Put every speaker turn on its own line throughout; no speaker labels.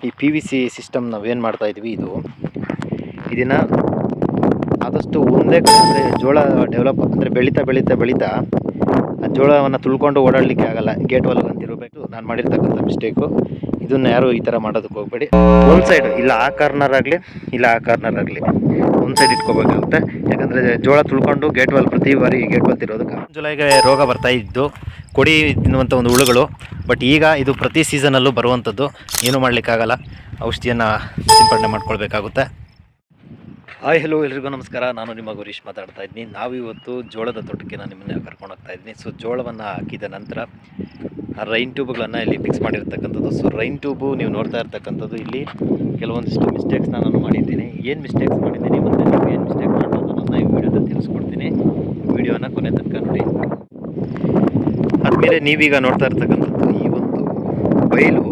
ಈ P V C system ನಾವೇನು ಮಾಡ್ತಾ ಇದ್ವಿ ಇದು ಇದನ್ನು ಆದಷ್ಟು ಒಂದೇ ಕಡೆ ಅಂದರೆ ಜೋಳ ಡೆವಲಪ್ ಅಂದರೆ ಬೆಳೀತಾ ಬೆಳೀತಾ ಬೆಳೀತಾ ಆ ಜೋಳವನ್ನು ತುಳ್ಕೊಂಡು ಓಡಾಡಲಿಕ್ಕೆ ಆಗಲ್ಲ. ಗೇಟ್ ವಾಲ್ಗೆ ಅಂತಿರಬೇಕು ನಾನು ಮಾಡಿರ್ತಕ್ಕಂಥ ಮಿಸ್ಟೇಕು ಇದನ್ನು ಯಾರು ಈ ಥರ ಮಾಡೋದಕ್ಕೆ ಹೋಗಬೇಡಿ. ಒಂದು ಸೈಡ್ ಇಲ್ಲ ಆ ಕಾರ್ನರ್ ಆಗಲಿ ಇಲ್ಲ ಆ ಕಾರ್ನರ್ ಆಗಲಿ. ಒಂದು ಸೈಡ್ ಇಟ್ಕೋಬೇಕಾಗುತ್ತೆ. ಯಾಕಂದರೆ ಜೋಳ ತುಳ್ಕೊಂಡು ಗೇಟ್ ವಾಲ್ ಪ್ರತಿ ಬಾರಿ ಗೇಟ್ ವಾಲ್ ತಿರೋದಕ್ಕೆ. ಜುಲೈಗೆ ರೋಗ ಬರ್ತಾ ಇದ್ದು ಕೊಡಿ ತಿನ್ನುವಂಥ ಒಂದು ಹುಳುಗಳು. ಬಟ್ ಈಗ ಇದು ಪ್ರತಿ ಸೀಸನಲ್ಲೂ ಬರುವಂಥದ್ದು ಏನೂ ಮಾಡಲಿಕ್ಕಾಗಲ್ಲ. ಔಷಧಿಯನ್ನು ಸಿಂಪಡಣೆ ಮಾಡ್ಕೊಳ್ಬೇಕಾಗುತ್ತೆ. ಹಾಯ್ ಹಲೋ ಎಲ್ರಿಗೂ ನಮಸ್ಕಾರ. ನಾನು ನಿಮ್ಮ ಗುರೀಶ್ ಮಾತಾಡ್ತಾ ಇದ್ದೀನಿ. ನಾವಿವತ್ತು ಜೋಳದ ತೋಟಕ್ಕೆ ನಾನು ನಿಮ್ಮನ್ನ ಕರ್ಕೊಂಡು ಹೋಗ್ತಾ ಇದ್ದೀನಿ. ಸೊ ಜೋಳವನ್ನು ಹಾಕಿದ ನಂತರ ರೈನ್ ಟ್ಯೂಬ್ಗಳನ್ನು ಇಲ್ಲಿ ಫಿಕ್ಸ್ ಮಾಡಿರ್ತಕ್ಕಂಥದ್ದು. ಸೊ ರೈನ್ ಟ್ಯೂಬು ನೀವು ನೋಡ್ತಾ ಇರ್ತಕ್ಕಂಥದ್ದು. ಇಲ್ಲಿ ಕೆಲವೊಂದಿಷ್ಟು ಮಿಸ್ಟೇಕ್ಸ್ನ ನಾನು ಮಾಡಿದ್ದೀನಿ. ಏನು ಮಿಸ್ಟೇಕ್ಸ್ ಮಾಡಿದ್ದೀನಿ ಮತ್ತು ನೀವು ಏನು ಮಿಸ್ಟೇಕ್ ಮಾಡ್ಬೋದು ನಾನು ಈ ವಿಡಿಯೋದಲ್ಲಿ ತಿಳಿಸ್ಕೊಡ್ತೀನಿ. ವಿಡಿಯೋನ ಕೊನೆ ತನಕ ನೋಡಿ. ಆದಮೇಲೆ ನೀವೀಗ ನೋಡ್ತಾ ಇರ್ತಕ್ಕಂಥದ್ದು ಈ ಒಂದು ಬಯಲು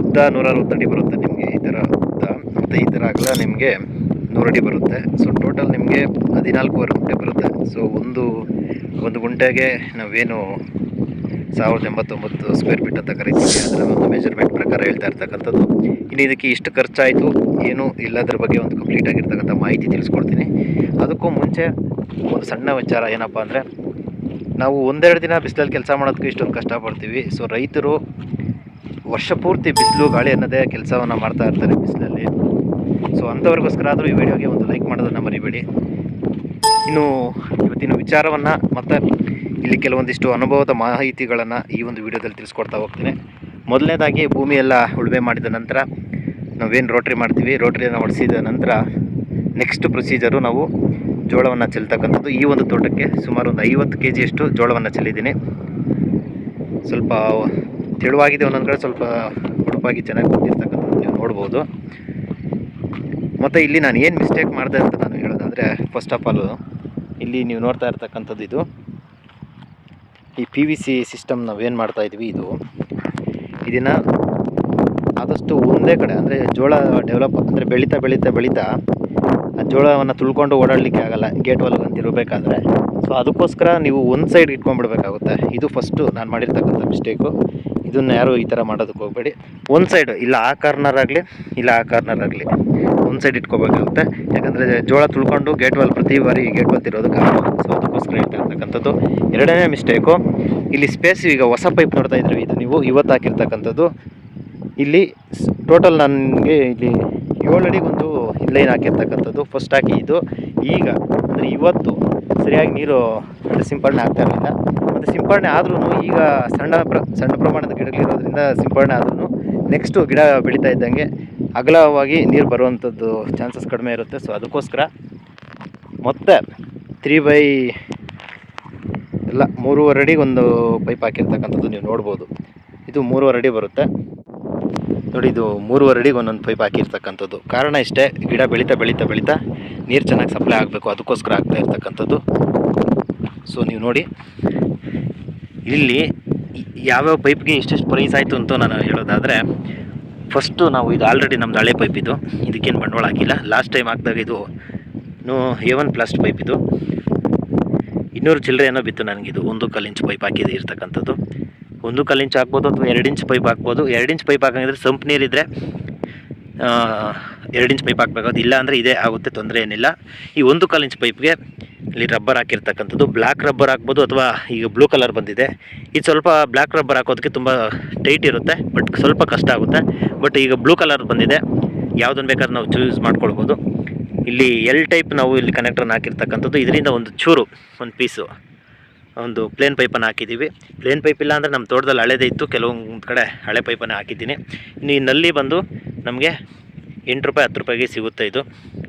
ಉದ್ದ ನೂರ ಅರವತ್ತು ಅಡಿ ಬರುತ್ತೆ ನಿಮಗೆ. ಈ ಥರ ಉದ್ದ ಮತ್ತು ಈ ಥರ ಆಗಲ್ಲ ನಿಮಗೆ ನೂರು ಅಡಿ ಬರುತ್ತೆ. ಸೊ ಟೋಟಲ್ ನಿಮಗೆ ಹದಿನಾಲ್ಕೂವರೆ ಗುಂಟೆ ಬರುತ್ತೆ. ಸೊ ಒಂದು ಒಂದು ಗುಂಟೆಗೆ ನಾವೇನು ಸಾವಿರದ ಎಂಬತ್ತೊಂಬತ್ತು ಸ್ಕ್ವೇರ್ ಫೀಟ್ ಅಂತ ಕರಿತೀವಿ ಅದರ ಒಂದು ಮೆಜರ್ಮೆಂಟ್ ಪ್ರಕಾರ ಹೇಳ್ತಾ ಇರ್ತಕ್ಕಂಥದ್ದು. ಇನ್ನು ಇದಕ್ಕೆ ಇಷ್ಟು ಖರ್ಚಾಯಿತು, ಏನು ಇಲ್ಲದ್ರ ಬಗ್ಗೆ ಒಂದು ಕಂಪ್ಲೀಟ್ ಆಗಿರ್ತಕ್ಕಂಥ ಮಾಹಿತಿ ತಿಳಿಸ್ಕೊಡ್ತೀನಿ. ಅದಕ್ಕೂ ಮುಂಚೆ ಒಂದು ಸಣ್ಣ ವಿಚಾರ ಏನಪ್ಪ ಅಂದರೆ, ನಾವು ಒಂದೆರಡು ದಿನ ಬಿಸಿಲಲ್ಲಿ ಕೆಲಸ ಮಾಡೋದಕ್ಕೂ ಇಷ್ಟೊಂದು ಕಷ್ಟಪಡ್ತೀವಿ. ಸೊ ರೈತರು ವರ್ಷ ಪೂರ್ತಿ ಬಿಸಿಲು, ಗಾಳಿ ಅನ್ನೋದೇ ಕೆಲಸವನ್ನು ಮಾಡ್ತಾ ಇರ್ತಾರೆ ಬಿಸಿಲಲ್ಲಿ. ಸೊ ಅಂಥವ್ರಿಗೋಸ್ಕರ ಆದರೂ ಈ ವಿಡಿಯೋಗೆ ಒಂದು ಲೈಕ್ ಮಾಡೋದನ್ನು ಮರಿಬೇಡಿ. ಇನ್ನು ಇವತ್ತಿನ ವಿಚಾರವನ್ನು ಮತ್ತು ಇಲ್ಲಿ ಕೆಲವೊಂದಿಷ್ಟು ಅನುಭವದ ಮಾಹಿತಿಗಳನ್ನು ಈ ಒಂದು ವಿಡಿಯೋದಲ್ಲಿ ತಿಳಿಸ್ಕೊಡ್ತಾ ಹೋಗ್ತೀನಿ. ಮೊದಲನೇದಾಗಿ ಭೂಮಿಯೆಲ್ಲ ಉಳುಮೆ ಮಾಡಿದ ನಂತರ ನಾವೇನು ರೋಟ್ರಿ ಮಾಡ್ತೀವಿ? ರೋಟ್ರಿಯನ್ನು ಹೊಡೆಸಿದ ನಂತರ ನೆಕ್ಸ್ಟ್ ಪ್ರೊಸೀಜರು ನಾವು ಜೋಳವನ್ನು ಚೆಲ್ತಕ್ಕಂಥದ್ದು. ಈ ಒಂದು ತೋಟಕ್ಕೆ ಸುಮಾರು ಒಂದು ಐವತ್ತು ಕೆ ಜಿಯಷ್ಟು ಜೋಳವನ್ನು ಚೆಲ್ಲಿದ್ದೀನಿ. ಸ್ವಲ್ಪ ತೆಳುವಾಗಿದೆ ಒಂದೊಂದು ಕಡೆ ಸ್ವಲ್ಪ ಉಡುಪಾಗಿ ಚೆನ್ನಾಗಿ ಬಂದಿರ್ತಕ್ಕಂಥದ್ದು ನೀವು ನೋಡ್ಬೋದು. ಮತ್ತು ಇಲ್ಲಿ ನಾನು ಏನು ಮಿಸ್ಟೇಕ್ ಮಾಡಿದೆ ಅಂತ ನಾನು ಹೇಳೋದಾದರೆ ಫಸ್ಟ್ ಆಫ್ ಆಲು ಇಲ್ಲಿ ನೀವು ನೋಡ್ತಾ ಇರ್ತಕ್ಕಂಥದ್ದು ಇದು. ಈ ಪಿ ವಿ ಸಿ ಸಿಸ್ಟಮ್ ನಾವೇನು ಮಾಡ್ತಾ ಇದ್ವಿ ಇದು. ಇದನ್ನು ಆದಷ್ಟು ಒಂದೇ ಕಡೆ, ಅಂದರೆ ಜೋಳ ಡೆವಲಪ್ ಅಂದರೆ ಬೆಳೀತಾ ಬೆಳೀತಾ ಬೆಳೀತಾ ಆ ಜೋಳವನ್ನು ತುಳ್ಕೊಂಡು ಓಡಾಡಲಿಕ್ಕೆ ಆಗಲ್ಲ ಗೇಟ್ ಒಳಗೆ ಅಂತಿರಬೇಕಾದ್ರೆ ಸೊ ಅದಕ್ಕೋಸ್ಕರ ನೀವು ಒಂದು ಸೈಡ್ ಇಟ್ಕೊಂಡ್ಬಿಡ್ಬೇಕಾಗುತ್ತೆ. ಇದು ಫಸ್ಟು ನಾನು ಮಾಡಿರ್ತಕ್ಕಂಥ ಮಿಸ್ಟೇಕು ಇದನ್ನು ಯಾರು ಈ ಥರ ಮಾಡೋದಕ್ಕೆ ಹೋಗಬೇಡಿ. ಒಂದು ಸೈಡ್ ಇಲ್ಲ ಆ ಕಾರ್ನರ್ ಆಗಲಿ, ಇಲ್ಲ ಆ ಕಾರ್ನರ್ ಆಗಲಿ. ಒಂದು ಸೈಡ್ ಇಟ್ಕೋಬೇಕಾಗುತ್ತೆ. ಯಾಕಂದರೆ ಜೋಳ ತುಳ್ಕೊಂಡು ಗೇಟ್ ವಾಲ್ ಪ್ರತಿ ಬಾರಿ ಗೇಟ್ ತಿರೋದಕ್ಕೆ ಆಗಲ್ಲ ಸೊ ಅದಕ್ಕೋಸ್ಕರ ಹೇಳ್ತಾ ಇರ್ತಕ್ಕಂಥದ್ದು. ಎರಡನೇ ಮಿಸ್ಟೇಕು ಇಲ್ಲಿ ಸ್ಪೇಸ್ ಈಗ ಹೊಸ ಪೈಪ್ ನೋಡ್ತಾ ಇದ್ರಿ ಇದು ನೀವು, ಇವತ್ತು ಹಾಕಿರ್ತಕ್ಕಂಥದ್ದು. ಇಲ್ಲಿ ಟೋಟಲ್ ನನಗೆ ಇಲ್ಲಿ ಏಳು ಅಡಿಗೊಂದು ಲೈನ್ ಹಾಕಿರ್ತಕ್ಕಂಥದ್ದು. ಫಸ್ಟ್ ಹಾಕಿ ಇದು. ಈಗ, ಅಂದರೆ ಇವತ್ತು ಸರಿಯಾಗಿ ನೀರು ಸಿಂಪಡಣೆ ಆಗ್ತಾ ಇರಲಿಲ್ಲ. ಮತ್ತು ಸಿಂಪಡಣೆ ಆದ್ರೂ ಈಗ ಸಣ್ಣ ಪ್ರ, ಸಣ್ಣ ಪ್ರಮಾಣದ ಗಿಡಗಳಿರೋದ್ರಿಂದ ಸಿಂಪಡಣೆ ಆದ್ರೂ ನೆಕ್ಸ್ಟು ಗಿಡ ಬೆಳೀತಾ ಇದ್ದಂಗೆ ಅಗಲವಾಗಿ ನೀರು ಬರುವಂಥದ್ದು ಚಾನ್ಸಸ್ ಕಡಿಮೆ ಇರುತ್ತೆ. ಸೊ ಅದಕ್ಕೋಸ್ಕರ ಮತ್ತೆ ತ್ರೀ ಬೈ ಎಲ್ಲ ಮೂರುವರೆ ಅಡಿಗೆ ಒಂದು ಪೈಪ್ ಹಾಕಿರ್ತಕ್ಕಂಥದ್ದು ನೀವು ನೋಡ್ಬೋದು. ಇದು ಮೂರುವರೆ ಅಡಿ ಬರುತ್ತೆ. ನೋಡಿ, ಇದು ಮೂರುವರೆ ಅಡಿಗೆ ಒಂದೊಂದು ಪೈಪ್ ಹಾಕಿರ್ತಕ್ಕಂಥದ್ದು. ಕಾರಣ ಇಷ್ಟೇ, ಗಿಡ ಬೆಳೀತಾ ಬೆಳೀತಾ ಬೆಳೀತಾ ನೀರು ಚೆನ್ನಾಗಿ ಸಪ್ಲೈ ಆಗಬೇಕು. ಅದಕ್ಕೋಸ್ಕರ ಆಗ್ತಾ ಇರ್ತಕ್ಕಂಥದ್ದು. ಸೊ ನೀವು ನೋಡಿ. ಇಲ್ಲಿ ಯಾವ್ಯಾವ ಪೈಪ್ಗೆ ಇಷ್ಟಿಷ್ಟು ಪ್ರೈಸ್ ಆಯಿತು ಅಂತ ನಾನು ಹೇಳೋದಾದರೆ ಫಸ್ಟು ನಾವು ಇದು ಆಲ್ರೆಡಿ ನಮ್ಮದು ಹಳೆ ಪೈಪ್ ಇದು. ಇದಕ್ಕೇನು ಬಂಡವಾಳ ಹಾಕಿಲ್ಲ. ಲಾಸ್ಟ್ ಟೈಮ್ ಹಾಕಿದಾಗ ಇದು, ನೋ ಎ ಒನ್ ಪ್ಲಾಸ್ಟ್ ಪೈಪ್ ಇದು. ಇನ್ನೂರು ಚಿಲ್ಲರೆ ಏನೋ ಬಿತ್ತು ನನಗಿದು ಒಂದು ಕಾಲು ಇಂಚ್ ಪೈಪ್ ಹಾಕಿದೆ ಇರ್ತಕ್ಕಂಥದ್ದು. ಒಂದು ಕಾಲು ಇಂಚ್ ಹಾಕ್ಬೋದು ಅಥವಾ ಎರಡು ಇಂಚ್ ಪೈಪ್ ಹಾಕ್ಬೋದು. ಎರಡು ಇಂಚ್ ಪೈಪ್ ಹಾಕಂಗಿದ್ರೆ ಸಂಪ್ ನೀರಿದ್ದರೆ ಎರಡು ಇಂಚ್ ಪೈಪ್ ಹಾಕ್ಬೇಕಾಗುತ್ತೆ. ಇಲ್ಲ ಅಂದರೆ ಇದೇ ಆಗುತ್ತೆ, ತೊಂದರೆ ಏನಿಲ್ಲ. ಈ ಒಂದು ಕಾಲು ಇಂಚ್ ಪೈಪ್ಗೆ ಇಲ್ಲಿ ರಬ್ಬರ್ ಹಾಕಿರ್ತಕ್ಕಂಥದ್ದು. ಬ್ಲ್ಯಾಕ್ ರಬ್ಬರ್ ಹಾಕ್ಬೋದು ಅಥವಾ ಈಗ ಬ್ಲೂ ಕಲರ್ ಬಂದಿದೆ. ಇದು ಸ್ವಲ್ಪ ಬ್ಲ್ಯಾಕ್ ರಬ್ಬರ್ ಹಾಕೋದಕ್ಕೆ ತುಂಬ ಟೈಟ್ ಇರುತ್ತೆ ಬಟ್ ಸ್ವಲ್ಪ ಕಷ್ಟ ಆಗುತ್ತೆ. ಬಟ್ ಈಗ ಬ್ಲೂ ಕಲರ್ ಬಂದಿದೆ. ಯಾವುದನ್ನು ಬೇಕಾದ್ರೆ ನಾವು ಚೂಸ್ ಮಾಡ್ಕೊಳ್ಬೋದು. ಇಲ್ಲಿ ಎಲ್ ಟೈಪ್ ನಾವು ಇಲ್ಲಿ ಕನೆಕ್ಟರ್ನ ಹಾಕಿರ್ತಕ್ಕಂಥದ್ದು. ಇದರಿಂದ ಒಂದು ಚೂರು, ಒಂದು ಪೀಸು ಒಂದು ಪ್ಲೇನ್ ಪೈಪನ್ನು ಹಾಕಿದ್ದೀವಿ. ಪ್ಲೇನ್ ಪೈಪ್ ಇಲ್ಲ ಅಂದರೆ ನಮ್ಮ ತೋಟದಲ್ಲಿ ಹಳೆದೇ ಇತ್ತು. ಕೆಲವೊಂದು ಕಡೆ ಹಳೆ ಪೈಪನ್ನು ಹಾಕಿದ್ದೀನಿ. ಇನ್ನು ಈ ನಲ್ಲಿ ಬಂದು ನಮಗೆ ಎಂಟು ರೂಪಾಯಿ, ಹತ್ತು ರೂಪಾಯಿಗೆ ಸಿಗುತ್ತೆ ಇದು.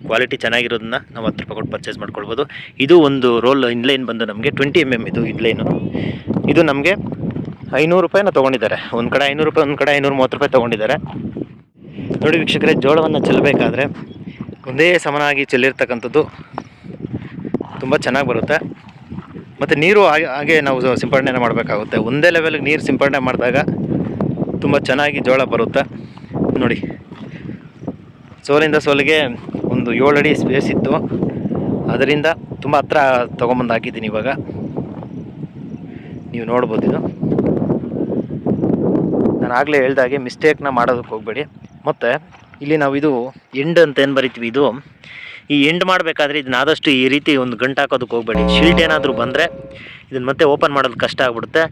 ಕ್ವಾಲಿಟಿ ಚೆನ್ನಾಗಿರೋದನ್ನ ನಾವು ಹತ್ತು ರೂಪಾಯಿ ಕೊಟ್ಟು ಪರ್ಚೇಸ್ ಮಾಡ್ಕೊಳ್ಬೋದು. ಇದು ಒಂದು ರೋಲ್ ಇನ್ಲೈನ್ ಬಂದು ನಮಗೆ ಟ್ವೆಂಟಿ ಎಂ ಎಂ ಇದು ಇನ್ಲೈನು ಇದು ನಮಗೆ ಐನೂರು ರೂಪಾಯಿನ ತೊಗೊಂಡಿದ್ದಾರೆ. ಒಂದು ಕಡೆ ಐನೂರು ರೂಪಾಯಿ, ಒಂದು ಕಡೆ ಐನೂರು ಮೂವತ್ತು ರೂಪಾಯಿ ತೊಗೊಂಡಿದ್ದಾರೆ. ನೋಡಿ ವೀಕ್ಷಕರೇ, ಜೋಳವನ್ನು ಚೆಲ್ಲಬೇಕಾದ್ರೆ ಒಂದೇ ಸಮನಾಗಿ ಚೆಲ್ಲಿರ್ತಕ್ಕಂಥದ್ದು ತುಂಬ ಚೆನ್ನಾಗಿ ಬರುತ್ತೆ. ಮತ್ತು ನೀರು ಹಾಗೆ ಹಾಗೆ ನಾವು ಸಿಂಪಡಣೆ ಮಾಡಬೇಕಾಗುತ್ತೆ. ಒಂದೇ ಲೆವೆಲ್ಗೆ ನೀರು ಸಿಂಪಡಣೆ ಮಾಡಿದಾಗ ತುಂಬ ಚೆನ್ನಾಗಿ ಜೋಳ ಬರುತ್ತೆ. ನೋಡಿ. ಸೋಲಿಂದ ಸೋಲಿಗೆ ಒಂದು ಏಳು ಅಡಿ ಸ್ಪೇಸ್ ಇತ್ತು. ಅದರಿಂದ ತುಂಬ ಹತ್ರ ತೊಗೊಂಬಂದು ಹಾಕಿದ್ದೀನಿ ಇವಾಗ. ನೀವು ನೋಡ್ಬೋದು ಇದು. ನಾನು ಆಗಲೇ ಹೇಳ್ದಾಗೆ ಮಿಸ್ಟೇಕ್ನ ಮಾಡೋದಕ್ಕೆ ಹೋಗಬೇಡಿ. ಮತ್ತು ಇಲ್ಲಿ ನಾವು ಇದು ಎಂಡ್ ಅಂತ ಏನು ಬರಿತೀವಿ ಇದು? ಈ ಎಂಡ್ ಮಾಡಬೇಕಾದ್ರೆ ಇದನ್ನ ಆದಷ್ಟು ಈ ರೀತಿ ಒಂದು ಗಂಟು ಹಾಕೋದಕ್ಕೆ ಹೋಗಬೇಡಿ. ಶೀಲ್ಟ್ ಏನಾದರೂ ಬಂದರೆ ಇದನ್ನು ಮತ್ತೆ ಓಪನ್ ಮಾಡೋದು ಕಷ್ಟ ಆಗ್ಬಿಡುತ್ತೆ.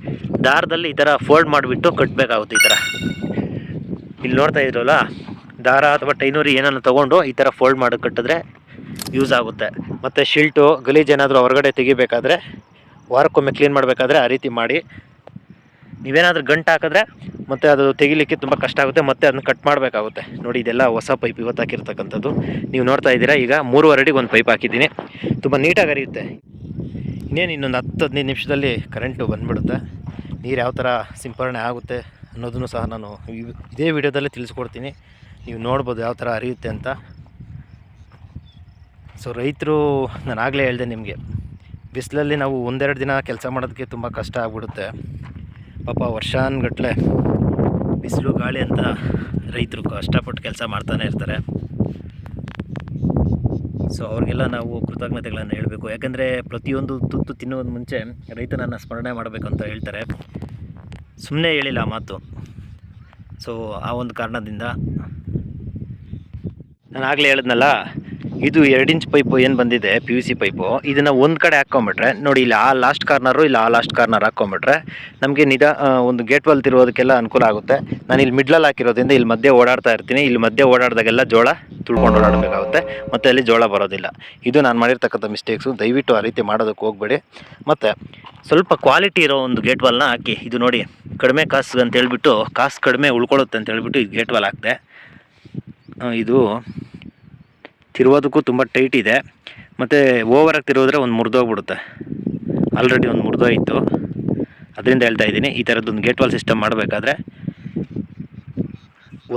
ದಾರದಲ್ಲಿ ಈ ಥರ ಫೋಲ್ಡ್ ಮಾಡಿಬಿಟ್ಟು ಕಟ್ಟಬೇಕಾಗುತ್ತೆ ಈ ಥರ ಇಲ್ಲಿ ನೋಡ್ತಾ ಇದ್ರಲ್ಲ? ದಾರ ಅಥವಾ ಟೈನೂರಿ ಏನನ್ನು ತೊಗೊಂಡು ಈ ಥರ ಫೋಲ್ಡ್ ಮಾಡಿ ಕಟ್ಟಿದ್ರೆ ಯೂಸ್ ಆಗುತ್ತೆ. ಮತ್ತು ಶಿಲ್ಟು, ಗಲೀಜು ಏನಾದರೂ ಹೊರಗಡೆ ತೆಗಿಬೇಕಾದ್ರೆ, ವಾರಕ್ಕೊಮ್ಮೆ ಕ್ಲೀನ್ ಮಾಡಬೇಕಾದ್ರೆ ಆ ರೀತಿ ಮಾಡಿ. ನೀವೇನಾದರೂ ಗಂಟು ಹಾಕಿದ್ರೆ ಮತ್ತು ಅದು ತೆಗಿಲಿಕ್ಕೆ ತುಂಬ ಕಷ್ಟ ಆಗುತ್ತೆ, ಮತ್ತು ಅದನ್ನ ಕಟ್ ಮಾಡಬೇಕಾಗುತ್ತೆ. ನೋಡಿ, ಇದೆಲ್ಲ ಹೊಸ ಪೈಪ್ ಇವತ್ತು ಹಾಕಿರ್ತಕ್ಕಂಥದ್ದು. ನೀವು ನೋಡ್ತಾ ಇದ್ದೀರಾ, ಈಗ ಮೂರುವರೆ ಅಡಿಗೆ ಒಂದು ಪೈಪ್ ಹಾಕಿದ್ದೀನಿ. ತುಂಬ ನೀಟಾಗಿ ಹರಿಯುತ್ತೆ. ಇನ್ನೇನು ಇನ್ನೊಂದು ಹತ್ತು, ಹದಿನೈದು ನಿಮಿಷದಲ್ಲಿ ಕರೆಂಟು ಬಂದುಬಿಡುತ್ತೆ. ನೀರು ಯಾವ ಥರ ಸಿಂಪರಣೆ ಆಗುತ್ತೆ ಅನ್ನೋದನ್ನು ಸಹ ನಾನು ಇದೇ ವಿಡಿಯೋದಲ್ಲೇ ತಿಳಿಸ್ಕೊಡ್ತೀನಿ. ನೀವು ನೋಡ್ಬೋದು ಯಾವ ಥರ ಹರಿಯುತ್ತೆ ಅಂತ. ಸೊ ರೈತರು, ನಾನು ಆಗಲೇ ಹೇಳಿದೆ ನಿಮಗೆ, ಬಿಸಿಲಲ್ಲಿ ನಾವು ಒಂದೆರಡು ದಿನ ಕೆಲಸ ಮಾಡೋದಕ್ಕೆ ತುಂಬ ಕಷ್ಟ ಆಗ್ಬಿಡುತ್ತೆ. ಪಾಪ ವರ್ಷಾನ್ಗಟ್ಲೆ ಬಿಸಿಲು, ಗಾಳಿ ಅಂತ ರೈತರು ಕಷ್ಟಪಟ್ಟು ಕೆಲಸ ಮಾಡ್ತಾನೆ ಇರ್ತಾರೆ. ಸೊ ಅವ್ರಿಗೆಲ್ಲ ನಾವು ಕೃತಜ್ಞತೆಗಳನ್ನು ಹೇಳಬೇಕು. ಯಾಕಂದರೆ ಪ್ರತಿಯೊಂದು ತುತ್ತು ತಿನ್ನೋದು ಮುಂಚೆ ರೈತನನ್ನು ಸ್ಮರಣೆ ಮಾಡಬೇಕು ಅಂತ ಹೇಳ್ತಾರೆ. ಸುಮ್ಮನೆ ಹೇಳಿಲ್ಲ ಮಾತು. ಸೊ ಆ ಒಂದು ಕಾರಣದಿಂದ ನಾನು ಆಗಲೇ ಹೇಳಿದ್ನಲ್ಲ, ಇದು ಎರಡು ಇಂಚ್ ಪೈಪು ಏನು ಬಂದಿದೆ ಪಿ ಯು ಸಿ ಪೈಪು. ಇದನ್ನು ಒಂದು ಕಡೆ ಹಾಕ್ಕೊಂಬಿಟ್ರೆ, ನೋಡಿ ಇಲ್ಲಿ ಆ ಲಾಸ್ಟ್ ಕಾರ್ನರು ಇಲ್ಲ ಆ ಲಾಸ್ಟ್ ಕಾರ್ನರ್ ಹಾಕ್ಕೊಂಬಿಟ್ರೆ, ನಮಗೆ ನಿಧಾ ಒಂದು ಗೇಟ್ ವಲ್ತಿರೋದಕ್ಕೆಲ್ಲ ಅನುಕೂಲ ಆಗುತ್ತೆ. ನಾನು ಇಲ್ಲಿ ಮಿಡ್ಲಲ್ಲಿ ಹಾಕಿರೋದ್ರಿಂದ ಇಲ್ಲಿ ಮಧ್ಯೆ ಓಡಾಡ್ತಾ ಇರ್ತೀನಿ. ಇಲ್ಲಿ ಮಧ್ಯೆ ಓಡಾಡಿದಾಗೆಲ್ಲ ಜೋಳ ತುಳ್ಕೊಂಡು ಓಡಾಡಬೇಕಾಗುತ್ತೆ. ಮತ್ತು ಅಲ್ಲಿ ಜೋಳ ಬರೋದಿಲ್ಲ. ಇದು ನಾನು ಮಾಡಿರ್ತಕ್ಕಂಥ ಮಿಸ್ಟೇಕ್ಸು ದಯವಿಟ್ಟು ಆ ರೀತಿ ಮಾಡೋದಕ್ಕೆ ಹೋಗಬೇಡಿ. ಮತ್ತು, ಸ್ವಲ್ಪ ಕ್ವಾಲಿಟಿ ಇರೋ ಒಂದು ಗೇಟ್ ವಾಲ್ನ ಹಾಕಿ. ಇದು ನೋಡಿ, ಕಡಿಮೆ ಕಾಸು ಅಂತ ಹೇಳ್ಬಿಟ್ಟು ಕಾಸು ಕಡಿಮೆ ಉಳ್ಕೊಳ್ಳುತ್ತೆ ಅಂತ ಹೇಳ್ಬಿಟ್ಟು ಈ ಗೇಟ್ ವಾಲ್ ಹಾಕಿದೆ. ಇದು ತಿರುವೋದಕ್ಕೂ ತುಂಬ ಟೈಟ್ ಇದೆ. ಮತ್ತು ಓವರಾಗಿ ತಿರುವುದ್ರೆ ಒಂದು ಮುರಿದೋಗ್ಬಿಡುತ್ತೆ. ಆಲ್ರೆಡಿ ಒಂದು ಮುರಿದೋಯಿತು. ಅದರಿಂದ ಹೇಳ್ತಾ ಇದ್ದೀನಿ, ಈ ಥರದ್ದೊಂದು ಗೇಟ್ ವಾಲ್ ಸಿಸ್ಟಮ್ ಮಾಡಬೇಕಾದ್ರೆ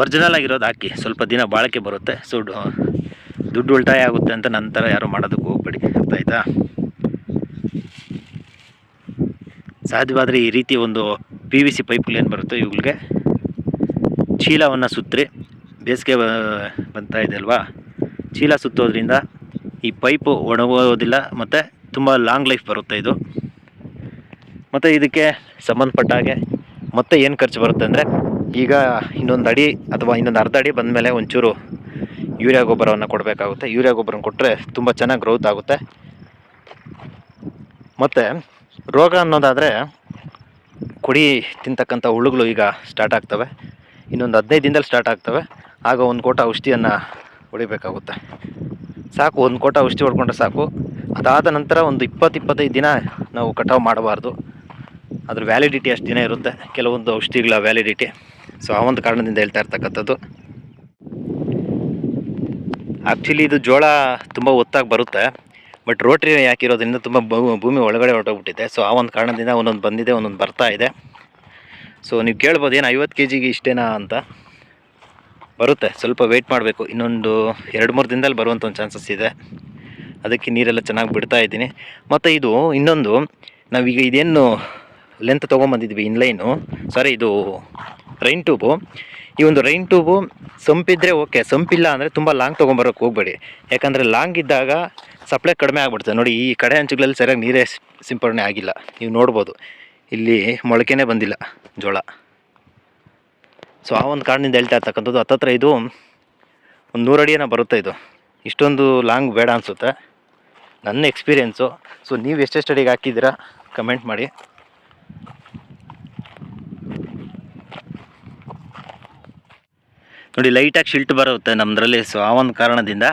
ಒರ್ಜಿನಲ್ ಆಗಿರೋದು ಹಾಕಿ, ಸ್ವಲ್ಪ ದಿನ ಬಾಳಿಕೆ ಬರುತ್ತೆ. ಸೊ ದುಡ್ಡು ಉಳಿತಾಯ ಆಗುತ್ತೆ ಅಂತ ನಂತರ ಯಾರು ಮಾಡೋದಕ್ಕೆ ಹೋಗ್ಬೇಡಿ ಅರ್ಥ ಆಯ್ತಾ ಸಾಧ್ಯವಾದರೆ ಈ ರೀತಿ ಒಂದು ಪಿ ವಿ ಸಿ ಪೈಪ್ಗಳೇನು ಬರುತ್ತೋ ಇವುಗಳಿಗೆ. ಚೀಲವನ್ನು ಸುತ್ತರಿ. ಬೇಸಿಗೆ ಬಂತಾ ಇದೆ ಅಲ್ವಾ? ಚೀಲ ಸುತ್ತೋದ್ರಿಂದ ಈ ಪೈಪು ಒಣಗೋದಿಲ್ಲ, ಮತ್ತು ತುಂಬ ಲಾಂಗ್ ಲೈಫ್ ಬರುತ್ತೆ ಇದು. ಮತ್ತು ಇದಕ್ಕೆ ಸಂಬಂಧಪಟ್ಟ ಹಾಗೆ ಮತ್ತೆ ಏನು ಖರ್ಚು ಬರುತ್ತೆ ಅಂದರೆ, ಈಗ ಇನ್ನೊಂದು ಅಡಿ ಅಥವಾ ಇನ್ನೊಂದು ಅರ್ಧ ಅಡಿ ಬಂದಮೇಲೆ ಒಂಚೂರು ಯೂರಿಯಾ ಗೊಬ್ಬರವನ್ನು ಕೊಡಬೇಕಾಗುತ್ತೆ. ಯೂರಿಯಾ ಗೊಬ್ಬರನ ಕೊಟ್ಟರೆ ತುಂಬ ಚೆನ್ನಾಗಿ ಗ್ರೋತ್ ಆಗುತ್ತೆ. ಮತ್ತು ರೋಗ ಅನ್ನೋದಾದರೆ ಕುಡಿ ತಿಂತಕ್ಕಂಥ ಹುಳುಗಳು ಈಗ ಸ್ಟಾರ್ಟ್ ಆಗ್ತವೆ. ಇನ್ನೊಂದು ಹದಿನೈದು ದಿನದಲ್ಲಿ ಸ್ಟಾರ್ಟ್ ಆಗ್ತವೆ. ಆಗ ಒಂದು ಕೋಟ ಔಷಧಿಯನ್ನು ಹೊಡಿಬೇಕಾಗುತ್ತೆ. ಸಾಕು, ಒಂದು ಕೋಟ ಔಷಧಿ ಹೊಡ್ಕೊಂಡ್ರೆ ಸಾಕು. ಅದಾದ ನಂತರ ಒಂದು ಇಪ್ಪತ್ತು ಇಪ್ಪತ್ತೈದು ದಿನ ನಾವು ಕಟಾವು ಮಾಡಬಾರ್ದು. ಅದ್ರ ವ್ಯಾಲಿಡಿಟಿ ಅಷ್ಟು ದಿನ ಇರುತ್ತೆ. ಕೆಲವೊಂದು ಔಷಧಿಗಳ ವ್ಯಾಲಿಡಿಟಿ ಸೊ ಆ ಒಂದು ಕಾರಣದಿಂದ ಹೇಳ್ತಾ ಇರ್ತಕ್ಕಂಥದ್ದು. ಆ್ಯಕ್ಚುಲಿ ಇದು ಜೋಳ ತುಂಬ ಒತ್ತಾಗಿ ಬರುತ್ತೆ. ಬಟ್ ರೋಟ್ರಿ ಯಾಕಿರೋದ್ರಿಂದ ತುಂಬ ಭೂಮಿ ಒಳಗಡೆ ಹೊರಟೋಗ್ಬಿಟ್ಟಿದೆ. ಸೊ ಆ ಒಂದು ಕಾರಣದಿಂದ ಒಂದೊಂದು ಬಂದಿದೆ, ಒಂದೊಂದು ಬರ್ತಾ ಇದೆ. ಸೊ ನೀವು ಕೇಳ್ಬೋದು, ಏನು ಐವತ್ತು ಕೆ ಜಿಗೆ ಇಷ್ಟೇನಾ ಅಂತ. ಬರುತ್ತೆ. ಸ್ವಲ್ಪ ವೆಯ್ಟ್ ಮಾಡಬೇಕು. ಇನ್ನೊಂದು ಎರಡು, ಮೂರು ದಿನದಲ್ಲಿ ಬರುವಂಥ ಒಂದು ಚಾನ್ಸಸ್ ಇದೆ. ಅದಕ್ಕೆ ನೀರೆಲ್ಲ ಚೆನ್ನಾಗಿ ಬಿಡ್ತಾ ಇದ್ದೀನಿ. ಮತ್ತು ಇದು ಇನ್ನೊಂದು, ನಾವೀಗ ಇದೇನು ಲೆಂತ್ ತೊಗೊಂಬಂದಿದ್ವಿ ಇನ್ಲೈನು ಸಾರಿ ಇದು ರೈನ್ ಟ್ಯೂಬು ಈ ಒಂದು ರೈನ್ ಟ್ಯೂಬು ಸಂಪಿದ್ರೆ ಓಕೆ ಸಂಪಿಲ್ಲ ಅಂದರೆ ತುಂಬ ಲಾಂಗ್ ತೊಗೊಂಬರೋಕೆ ಹೋಗಬೇಡಿ. ಯಾಕಂದರೆ ಲಾಂಗ್ ಇದ್ದಾಗ ಸಪ್ಲೈ ಕಡಿಮೆ ಆಗ್ಬಿಡ್ತದೆ. ನೋಡಿ, ಈ ಕಡೆ ಅಂಚುಗಳಲ್ಲಿ ಸರಿಯಾಗಿ ನೀರೇ ಸಿಂಪಡಣೆ ಆಗಿಲ್ಲ. ನೀವು ನೋಡ್ಬೋದು. ಇಲ್ಲಿ ಮೊಳಕೆನೇ ಬಂದಿಲ್ಲ ಜೋಳ. ಸೊ ಆ ಒಂದು ಕಾರಣದಿಂದ ಹೇಳ್ತಾ ಇರ್ತಕ್ಕಂಥದ್ದು ಹತ್ತತ್ರ ಇದು ಒಂದು ನೂರು ಏನೋ ಬರುತ್ತೆ ಇದು. ಇಷ್ಟೊಂದು ಲಾಂಗ್ ಬೇಡ ಅನಿಸುತ್ತೆ. ನನ್ನ ಎಕ್ಸ್ಪೀರಿಯೆನ್ಸು ಸೊ ನೀವು ಎಷ್ಟೆಷ್ಟು ಅಡಿಗೆ ಹಾಕಿದ್ದೀರಾ? ಕಮೆಂಟ್ ಮಾಡಿ. ನೋಡಿ ಲೈಟಾಗಿ ಶಿಲ್ಟ್ ಬರುತ್ತೆ ನಮ್ಮದ್ರಲ್ಲಿ ಸೊ ಆ ಒಂದು ಕಾರಣದಿಂದ